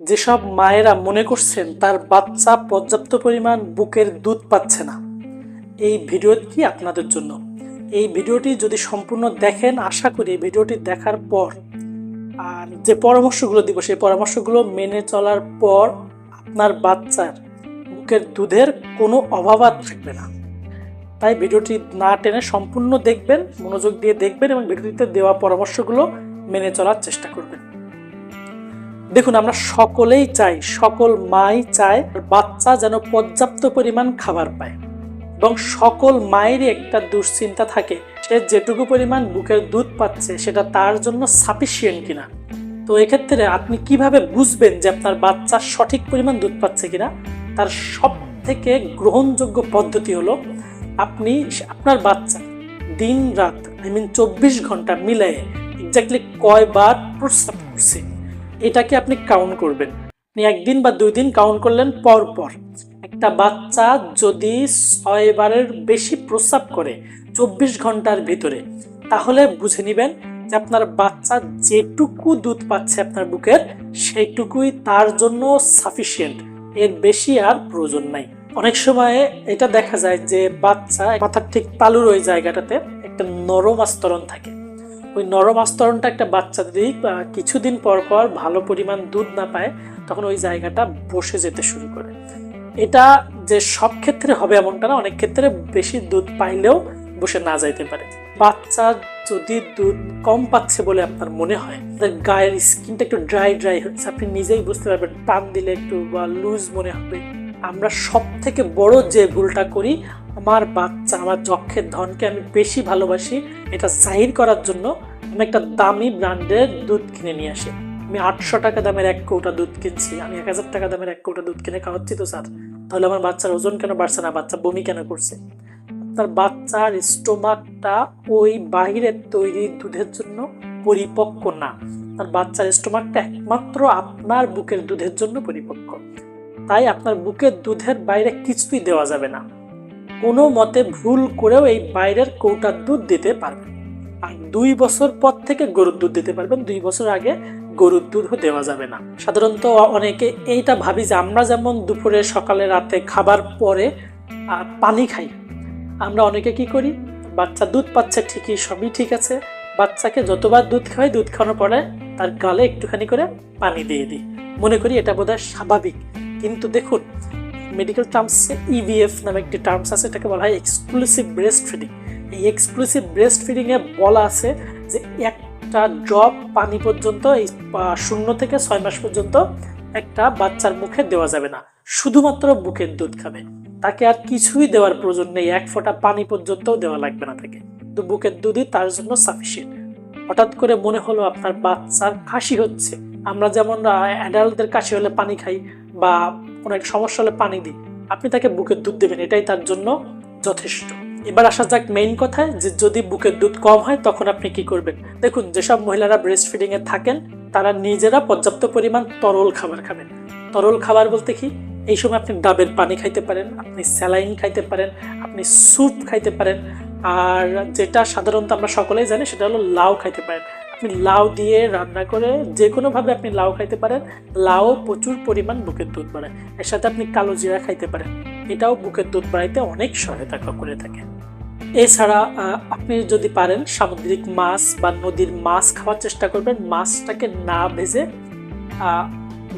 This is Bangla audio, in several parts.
যেসব মায়েরা মনে করছেন তার বাচ্চা পর্যাপ্ত পরিমাণ বুকের দুধ পাচ্ছে না। এই ভিডিওটি আপনাদের জন্য। এই ভিডিওটি যদি সম্পূর্ণ দেখেন, আশা করি ভিডিওটি দেখার পর আর যে পরামর্শগুলো দিব, সেই পরামর্শগুলো মেনে চলার পর আপনার বাচ্চার বুকের দুধের কোনো অভাব আর থাকবে না। তাই ভিডিওটি না টেনে সম্পূর্ণ দেখবেন, মনোযোগ দিয়ে দেখবেন এবং ভিডিওটিতে দেওয়া পরামর্শগুলো মেনে চলার চেষ্টা করবেন। দেখুন, আমরা সকলেই চাই, সকল মাই চায় বাচ্চা যেন পর্যাপ্ত পরিমাণ খাবার পায়। এবং সকল মায়েরই একটা দুশ্চিন্তা থাকে, সে যেটুকু পরিমাণ বুকের দুধ পাচ্ছে, সেটা তার জন্য সাফিসিয়েন্ট কিনা। তো এক্ষেত্রে আপনি কীভাবে বুঝবেন যে আপনার বাচ্চা সঠিক পরিমাণ দুধ পাচ্ছে কিনা? তার সব থেকে গ্রহণযোগ্য পদ্ধতি হলো, আপনি আপনার বাচ্চা দিন রাত আই মিন চব্বিশ ঘণ্টা মিলিয়ে এক্স্যাক্টলি কয়বার প্রস্রাব করছে। এটাকে আপনি কাউন্ট করবেন। আপনি একদিন বা দুই দিন কাউন্ট করলেন পর পর একটা বাচ্চা যদি ছয়বারের বেশি প্রস্রাব করে চব্বিশ ঘণ্টার ভিতরে, তাহলে বুঝে নেবেন যে আপনার বাচ্চা যেটুকু দুধ পাচ্ছে আপনার বুকের, সেইটুকুই তার জন্য সাফিসিয়েন্ট এর বেশি আর প্রয়োজন নাই। অনেক সময় এটা দেখা যায় যে বাচ্চা মাথার ঠিক তালুর ওই জায়গাটাতে একটা নরম আস্তরণ থাকে। ওই নরম আস্তরণটা একটা বাচ্চা যদি কিছুদিন পর পর ভালো পরিমাণ দুধ না পায়, তখন ওই জায়গাটা বসে যেতে শুরু করে। এটা যে সব ক্ষেত্রে হবে এমনটা না, অনেক ক্ষেত্রে বেশি দুধ পাইলেও বসে না যাইতে পারে। বাচ্চা যদি দুধ কম পাচ্ছে বলে আপনার মনে হয় তাদের গায়ের স্কিনটা একটু ড্রাই ড্রাই হচ্ছে, আপনি নিজেই বুঝতে পারবেন, টান দিলে একটু বা লুজ মনে হবে। আমরা সব থেকে বড় যে ভুলটা করি আমার বাচ্চা, আমার যক্ষের ধনকে আমি বেশি ভালোবাসি, এটা জাহির করার জন্য আমি একটা দামি ব্র্যান্ডের দুধ কিনে নিয়ে আসি। আমি আটশো টাকা দামের এক কৌটা দুধ কিনছি, আমি এক হাজার টাকা দামের এক কৌটা দুধ কিনে খাওয়াচ্ছি তো, স্যার। তাহলে আমার বাচ্চার ওজন কেন বাড়ছে না? বাচ্চা বমি কেন করছে? তার বাচ্চার স্টোমাকটা ওই বাহিরের তৈরি দুধের জন্য পরিপক্ক না। তার বাচ্চার স্টোমাকটা একমাত্র আপনার বুকের দুধের জন্য পরিপক্ক। তাই আপনার বুকের দুধের বাইরে কিছুই দেওয়া যাবে না। কোনো মতে ভুল করেও এই বাইরের কৌটার দুধ দিতে পারবেন আর দুই বছর পর থেকে গরুর দুধ দিতে পারবেন, দুই বছর আগে গরুর দুধও দেওয়া যাবে না। সাধারণত অনেকে এইটা ভাবি যে আমরা যেমন দুপুরে, সকালে, রাতে খাবার পরে পানি খাই। আমরা অনেকে কি করি? বাচ্চা দুধ পাচ্ছে ঠিকই, সবই ঠিক আছে। বাচ্চাকে যতবার দুধ খাওয়াই, দুধ খাওয়ানোর পরে তার গালে একটুখানি করে পানি দিয়ে দিই। মনে করি এটা বোধহয় স্বাভাবিক। কিন্তু দেখুন মেডিকেল টার্মসে ইভিএফ নামে একটি টার্মস আছে, এটাকে বলা হয় এক্সক্লুসিভ ব্রেস্ট ফিডিং এই এক্সক্লুসিভ ব্রেস্ট ফিডিংয়ে বলা আছে যে একটা ড্রপ পানি পর্যন্ত, এই শূন্য থেকে ছয় মাস পর্যন্ত একটা বাচ্চার মুখে দেওয়া যাবে না। শুধুমাত্র বুকের দুধ খাবে। তাকে আর কিছুই দেওয়ার প্রয়োজন নেই, এক ফোঁটা পানি পর্যন্তও দেওয়া লাগবে না তাকে। তো বুকের দুধই তার জন্য সাফিসিয়েন্ট হঠাৎ করে মনে হলো আপনার বাচ্চার কাশি হচ্ছে। আমরা যেমন অ্যাডাল্টদের কাশি হলে পানি খাই বা কোনো এক সমস্যা হলে পানি দিই। আপনি তাকে বুকের দুধ দেবেন, এটাই তার জন্য যথেষ্ট। এবার আসা যাক মেইন কথায় যে যদি বুকের দুধ কম হয়, তখন আপনি কি করবেন? দেখুন, যেসব মহিলারা ব্রেস্ট ফিডিং এ থাকেন, তারা নিজেরা পর্যাপ্ত পরিমাণ তরল খাবার খাবেন। তরল খাবার বলতে কি? এই সময় আপনি ডাবের পানি খাইতে পারেন, আপনি স্যালাইন খাইতে পারেন, আপনি স্যুপ খাইতে পারেন। আর যেটা সাধারণত আমরা সকলেই জানি, সেটা হলো লাউ খাইতে পারেন। আপনি লাউ দিয়ে রান্না করে যে কোনোভাবে আপনি লাউ খাইতে পারেন লাউ প্রচুর পরিমাণ বুকের দুধ বাড়ায় এর সাথে আপনি কালো জিরা খাইতে পারেন, এটাও বুকের দুধ বাড়াইতে অনেক সহায়তা করে থাকে। এছাড়া আপনি যদি পারেন সামুদ্রিক মাছ বা নদীর মাছ খাওয়ার চেষ্টা করবেন, মাছটাকে না ভেজে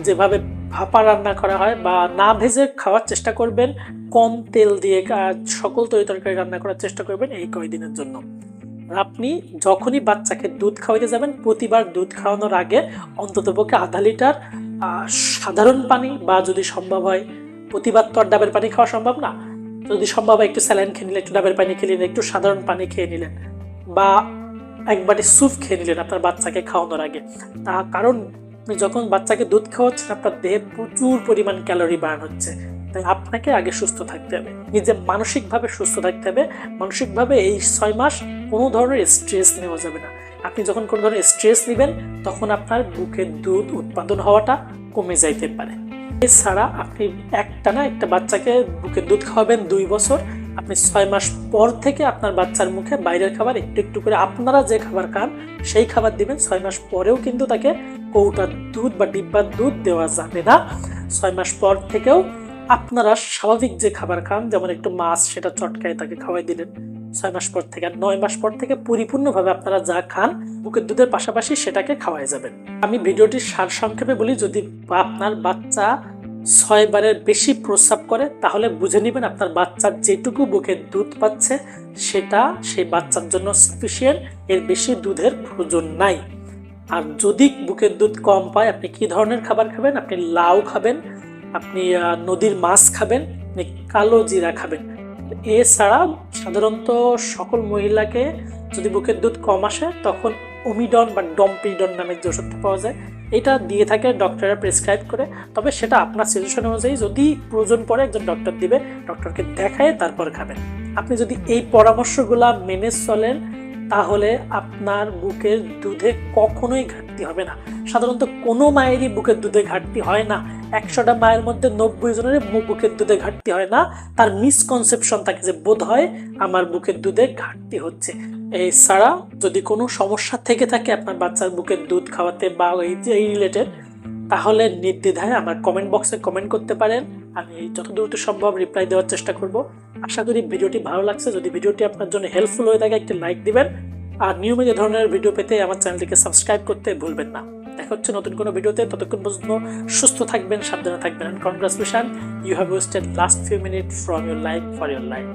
যেভাবে ভাপা রান্না করা হয় বা না ভেজে খাওয়ার চেষ্টা করবেন, কম তেল দিয়ে সকল তরি তরকারি রান্না করার চেষ্টা করবেন এই কয়দিনের জন্য। আপনি যখনই বাচ্চাকে দুধ খাওয়াইতে যাবেন, প্রতিবার দুধ খাওয়ানোর আগে অন্ততপক্ষে আধা লিটার সাধারণ পানি বা যদি সম্ভব হয় প্রতিবার তো আর ডাবের পানি খাওয়া সম্ভব না, যদি সম্ভব হয় একটু স্যালাইন খেয়ে নিলেন একটু ডাবের পানি খেয়ে নিলেন, একটু সাধারণ পানি খেয়ে নিলেন বা একবারে স্যুপ খেয়ে নিলেন আপনার বাচ্চাকে খাওয়ানোর আগে। তা কারণ যখন বাচ্চাকে দুধ খাওয়াচ্ছেন, আপনার দেহে প্রচুর পরিমাণ ক্যালোরি বার্ন হচ্ছে। তাই আপনাকে আগে সুস্থ থাকতে হবে। নিজে মানসিকভাবে সুস্থ থাকতে হবে। মানসিকভাবে এই ছয় মাস কোনো ধরনের স্ট্রেস নেওয়া যাবে না। আপনি যখন কোনো ধরনের স্ট্রেস নেবেন, তখন আপনার বুকের দুধ উৎপাদন হওয়াটা কমে যাইতে পারে। এছাড়া আপনি একটা না একটা বাচ্চাকে বুকের দুধ খাওয়াবেন দুই বছর। আপনি ছয় মাস পর থেকে আপনার বাচ্চার মুখে বাইরের খাবার একটু একটু করে আপনারা যে খাবার খান, সেই খাবার দিবেন। ছয় মাস পরেও কিন্তু তাকে কৌটার দুধ বা ডিব্বার দুধ দেওয়া যাবে না। ছয় মাস পর থেকেও আপনারা স্বাভাবিক যে খাবার খান, যেমন একটু মাছ, সেটা চটকায় তাকে খাওয়াই দিলেন। ছয় মাস পর থেকে, আর নয় মাস পর থেকে পরিপূর্ণভাবে আপনারা যা খান, বুকের দুধের পাশাপাশি সেটাকে খাওয়াই যাবেন। আমি ভিডিওটির সার সংক্ষেপে বলি, যদি আপনার বাচ্চা ছয় বারের বেশি প্রস্রাব করে, তাহলে বুঝে নেবেন আপনার বাচ্চার যেটুকু বুকের দুধ পাচ্ছে, সেটা সেই বাচ্চার জন্য সাফিসিয়েন্ট এর বেশি দুধের প্রয়োজন নাই। আর যদি বুকের দুধ কম পায়, আপনি কি ধরনের খাবার খাবেন? আপনি লাউ খাবেন আপনি নদীর মাছ খাবেন, আপনি কালো জিরা খাবেন। এছাড়া সাধারণত সকল মহিলাকে যদি বুকের দুধ কম আসে, তখন ওমিডন বা ডম্পিডন নামের যে ওষুধটা পাওয়া যায়, এটা দিয়ে থাকে ডক্টররা প্রেসক্রাইব করে। তবে সেটা আপনার সিচুয়েশন অনুযায়ী যদি প্রয়োজন পড়ে, একজন ডক্টর দিবে, ডক্টরকে দেখায়, তারপর খাবেন। আপনি যদি এই পরামর্শগুলা মেনে চলেন, তাহলে আপনার বুকের দুধে কখনোই ঘাটতি হবে না। সাধারণত কোনো মায়েরই বুকের দুধে ঘাটতি হয় না। একশোটা মায়ের মধ্যে নব্বই জনের বুকের দুধে ঘাটতি হয় না। তার মিসকনসেপশন থাকে যে বোধ হয় আমার বুকের দুধে ঘাটতি হচ্ছে। এছাড়া যদি কোনো সমস্যা থেকে থাকে আপনার বাচ্চার বুকের দুধ খাওয়াতে বা এই রিলেটেড তাহলে নির্দ্বিধায় আমার কমেন্ট বক্সে কমেন্ট করতে পারেন। আমি যত দ্রুত সম্ভব রিপ্লাই দেওয়ার চেষ্টা করব। আশা করি ভিডিওটি ভালো লাগছে। যদি ভিডিওটি আপনার জন্য হেল্পফুল হয়ে থাকে, একটি লাইক দিবেন। আর নিয়মিত ধরনের ভিডিও পেতে আমার চ্যানেলটিকে সাবস্ক্রাইব করতে ভুলবেন না। দেখা হচ্ছে নতুন কোনো ভিডিওতে। ততক্ষণ পর্যন্ত সুস্থ থাকবেন, সাবধানে থাকবেন। Congratulation you have wasted last few minutes from your life for your life